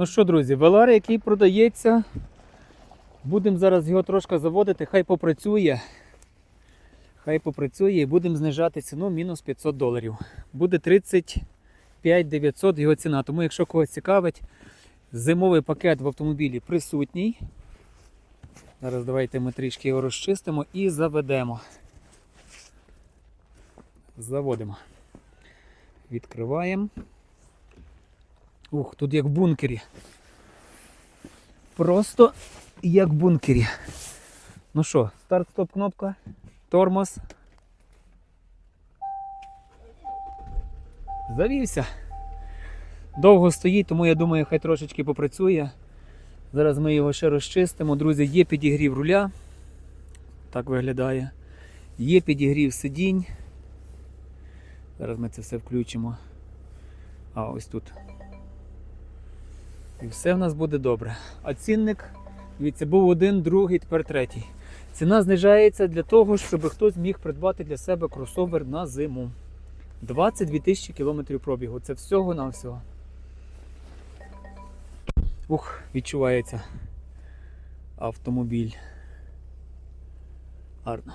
Ну що, друзі, Велар, який продається. Будемо зараз його трошки заводити, хай попрацює. Хай попрацює і будемо знижати ціну мінус 500 доларів. Буде 35 900 його ціна. Тому, якщо когось цікавить, зимовий пакет в автомобілі присутній. Зараз давайте ми трішки його розчистимо і заведемо. Заводимо. Відкриваємо. Ух, тут як в бункері. Просто як в бункері. Ну що, старт-стоп кнопка, тормоз. Завівся. Довго стоїть, тому я думаю, хай трошечки попрацює. Зараз ми його ще розчистимо. Друзі, є підігрів руля. Так виглядає. Є підігрів сидінь. Зараз ми це все включимо. А ось тут. І все в нас буде добре. А цінник, дивіться, був один, другий, тепер третій. Ціна знижається для того, щоб хтось міг придбати для себе кросовер на зиму. 22 тисячі кілометрів пробігу. Це всього на всього. Ух, відчувається автомобіль. Гарно.